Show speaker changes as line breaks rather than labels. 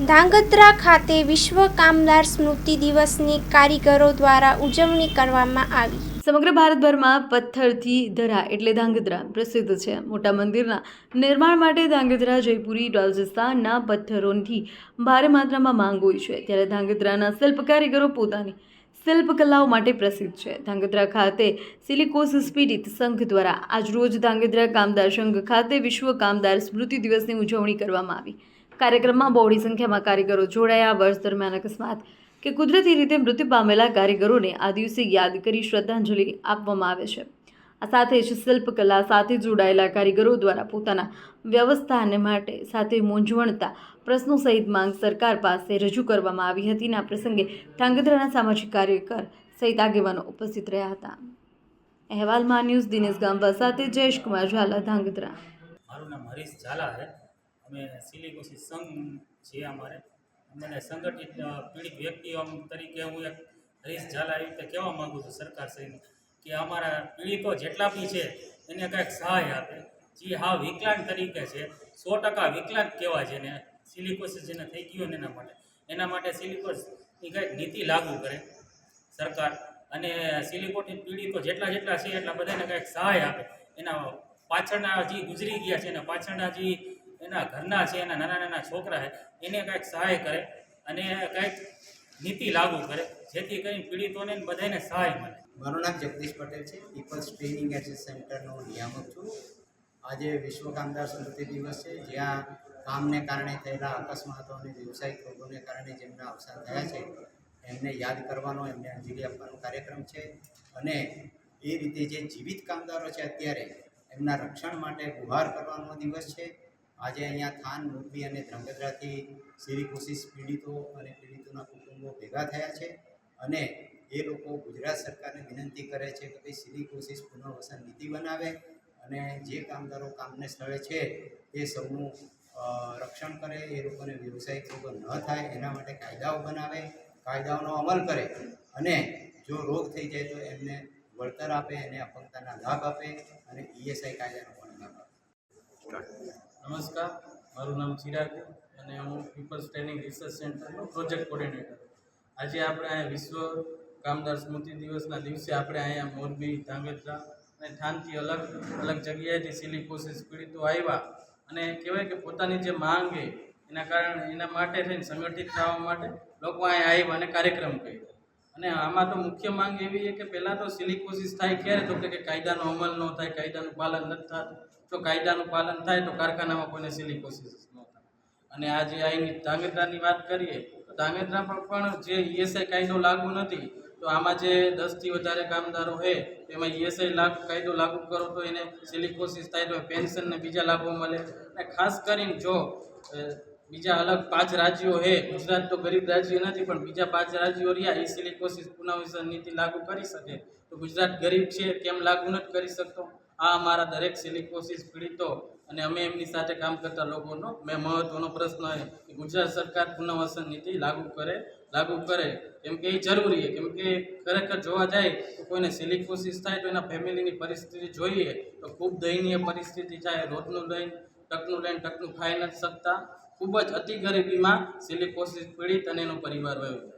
ધાંગધ્રા ખાતે વિશ્વ કામદાર સ્મૃતિ દિવસની કારીગરો દ્વારા ઉજવણી કરવામાં આવી.
સમગ્ર ભારતભરમાં પથ્થરથી ધરા એટલે ધાંગધ્રા પ્રસિદ્ધ છે. મોટા મંદિરના નિર્માણ માટે ધાંગધ્રા, જયપુરી રાજસ્થાનના પથ્થરોથી ભારે માત્રામાં માંગ હોય છે. ત્યારે ધાંગધ્રાના શિલ્પ કારીગરો પોતાની શિલ્પકલાઓ માટે પ્રસિદ્ધ છે. ધાંગધ્રા ખાતે સિલિકોસ સ્પીડિત સંઘ દ્વારા આજરોજ ધાંગધ્રા કામદાર સંઘ ખાતે વિશ્વ કામદાર સ્મૃતિ દિવસની ઉજવણી કરવામાં આવી. કાર્યક્રમમાં બહોળી સંખ્યામાં કારીગરો જોડાયા. વર્ષ દરમિયાન અકસ્માત કે કુદરતી રીતે મૃત્યુ પામેલા કારીગરોને આ દિવસે યાદ કરી શ્રદ્ધાંજલિ આપવામાં આવે છે. આ સાથે જ શિલ્પકલા સાથે જોડાયેલા કારીગરો દ્વારા પોતાના વ્યવસ્થાને માટે સાથે મૂંઝવણતા પ્રશ્નો સહિત માંગ સરકાર પાસે રજૂ કરવામાં આવી હતી. આ પ્રસંગે ધાંગધ્રાના સામાજિક કાર્યકર સહિત આગેવાનો ઉપસ્થિત રહ્યા હતા. અહેવાલમાં ન્યૂઝ દિનેશ ગામવા સાથે જયેશ કુમાર ઝાલા, ધાંગધ્રા.
મારું નામ હરીશ ઝાલા છે અમે સિલિકોસિસ સંઘ છીએ અમારે. મને સંગઠિત પીડિત વ્યક્તિઓ તરીકે હું એક હરીશ ઝાલા એવી રીતે કહેવા માગું છું સરકાર શ્રીને કે અમારા પીડિતો જેટલા બી છે એને કંઈક સહાય આપે. જે હા વિકલાંગ તરીકે છે, સો ટકા વિકલાંગ કહેવાય છે ને સિલિકોસિસ જેને થઈ ગયું એના માટે. એના માટે સિલિકોસની કંઈક નીતિ લાગુ કરે સરકાર. અને સિલિકોટિન પીડિતો જેટલા જેટલા છે એટલા બધાને કંઈક સહાય આપે. એના પાછળના જે ગુજરી ગયા છે એના પાછળના જે એના ઘરના છે, એના નાના નાના છોકરા છે, એને કાંઈક સહાય કરે અને કાંઈક નીતિ લાગુ કરે, જેથી કરીને પીડિતોને બધાને સહાય મળે.
મારું નામ જગદીશ પટેલ છે, પીપલ્સ ટ્રેનિંગ એજ સેન્ટરનો નિયામક છું. આજે વિશ્વ કામદાર સ્મૃતિ દિવસ છે, જ્યાં કામને કારણે થયેલા અકસ્માતો અને વ્યવસાયિક રોગોને કારણે જેમના અવસાન થયા છે, એમને યાદ કરવાનો, એમને અંજલિ આપવાનો કાર્યક્રમ છે. અને એ રીતે જે જીવિત કામદારો છે અત્યારે, એમના રક્ષણ માટે ગુહાર કરવાનો દિવસ છે. આજે અહીંયા થાન, મોરબી અને ધ્રાંગધ્રાથી સિરિકોસિસ પીડિતો અને પીડિતોના કુટુંબો ભેગા થયા છે અને એ લોકો ગુજરાત સરકારને વિનંતી કરે છે કે ભાઈ સિરિકોસિસ પુનર્વસન નીતિ બનાવે અને જે કામદારો કામને સ્થળે છે તે સૌનું રક્ષણ કરે, એ લોકોને વ્યવસાયિક રોગો ન થાય, એના માટે કાયદાઓ બનાવે, કાયદાઓનો અમલ કરે અને જો રોગ થઈ જાય તો એમને વળતર આપે, એને અપંગતાના લાભ આપે અને ઈએસઆઈ કાયદાનો પણ લાભ આપે.
નમસ્કાર, મારું નામ ચિરાગ અને હું પીપલ્સ ટ્રેનિંગ રિસર્ચ સેન્ટરનો પ્રોજેક્ટ કોર્ડિનેટર આજે આપણે અહીંયા વિશ્વ કામદાર સ્મૃતિ દિવસના દિવસે આપણે અહીંયા મોરબી, ધાંગધ્રા અને થાનથી અલગ અલગ જગ્યાએથી સિલિકોસિસ પીડિતો આવ્યા અને કહેવાય કે પોતાની જે માંગ એ એના કારણે એના માટે થઈને સંગઠિત થવા માટે લોકો અહીંયા આવ્યા અને કાર્યક્રમ કર્યો. અને આમાં તો મુખ્ય માંગ એવી છે કે પહેલાં તો સિલિકોસિસ થાય ક્યારે? તો કે કાયદાનો અમલ ન થાય, કાયદાનું પાલન નથી થતું. જો કાયદાનું પાલન થાય તો કારખાનામાં કોઈને સિલિકોસિસ ન થાય. અને આજે અહીંની ધાંગધ્રાની વાત કરીએ, તો ધાંગધ્રા પર પણ જે ઈએસઆઈ કાયદો લાગુ નથી, તો આમાં જે દસથી વધારે કામદારો છે, તેમાં ઈએસઆઈ લાગુ, કાયદો લાગુ કરો તો એને સિલિકોસિસ થાય, તો પેન્શન ને બીજા લાભો મળે. અને ખાસ કરીને જો બીજા અલગ પાંચ રાજ્યો છે ગુજરાત તો ગરીબ રાજ્ય નથી, પણ બીજા પાંચ રાજ્યો રહ્યા એ સિલિકોસિસ પુનર્વસન નીતિ લાગુ કરી શકે. તો ગુજરાત ગરીબ છે, કેમ લાગુ નથી કરી શકતો? આ અમારા દરેક સિલિકોસિસ પીડિતો અને અમે એમની સાથે કામ કરતા લોકોનો મેં મહત્વનો પ્રશ્ન એ કે ગુજરાત સરકાર પુનર્વસન નીતિ લાગુ કરે લાગુ કરે. કેમ કે એ જરૂરી છે. કેમ કે ખરેખર જોવા જાય તો કોઈને સિલિકોસિસ થાય તો એના ફેમિલીની પરિસ્થિતિ જોઈએ. તો ખૂબ દયનીય પરિસ્થિતિ થાય રોજનું લઈને ટકનું લઈને ટકનું ખાઈ નથી શકતા. ખૂબ જ અતિ ગરીબીમાં સિલિકોસિસ પીડિત અને એનો પરિવાર વયો જાય